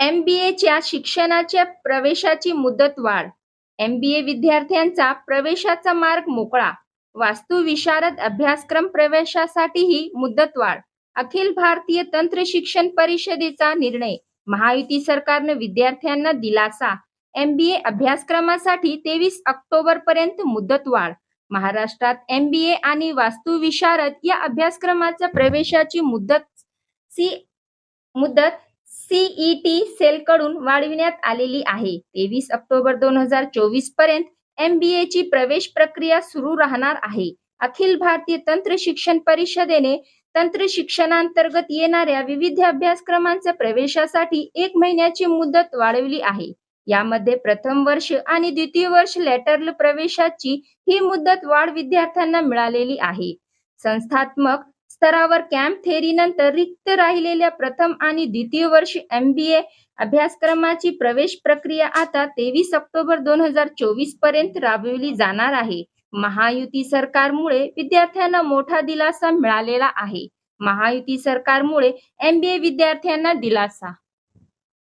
एमबीएच्या शिक्षणाच्या प्रवेशाची मुदतवाढ एमबीए विद्यार्थ्यांचा प्रवेशाचा मार्ग मोकळा. वास्तुविशारद अभ्यासक्रम प्रवेशासाठीही मुदतवाढ अखिल भारतीय तंत्र शिक्षण परिषदेचा निर्णय. महायुती सरकारनं विद्यार्थ्यांना दिलासा. एमबीए अभ्यासक्रमासाठी तेवीस ऑक्टोबर पर्यंत मुदतवाढ महाराष्ट्रात एमबीए आणि वास्तुविशारद या अभ्यासक्रमाच्या प्रवेशाची मुदत सी मुदत सीईटी सेलकडून वाढविण्यात आलेली आहे. तेवीस ऑक्टोबर दोन हजार चोवीसपर्यंत एमबीए ची प्रवेश प्रक्रिया सुरू राहणार आहे. अखिल भारतीय तंत्र शिक्षण परिषदेने तंत्र शिक्षणांतर्गत येणाऱ्या विविध अभ्यासक्रमांच्या प्रवेशासाठी एक महिन्याची मुदत वाढवली आहे. यामध्ये प्रथम वर्ष आणि द्वितीय वर्ष लॅटरल प्रवेशाची ही मुदत वाढ विद्यार्थ्यांना मिळालेली आहे. संस्थात्मक स्तरावर कॅम्प थेरी नंतर रिक्त राहिलेल्या प्रथम आणि द्वितीय वर्ष एमबीए अभ्यासक्रमाची प्रवेश प्रक्रिया आता तेवीस ऑक्टोबर दोन हजार चोवीसपर्यंत राबविली जाणार आहे. महायुती सरकारमुळे विद्यार्थ्यांना मोठा दिलासा मिळालेला आहे. महायुती सरकारमुळे एमबीए विद्यार्थ्यांना दिलासा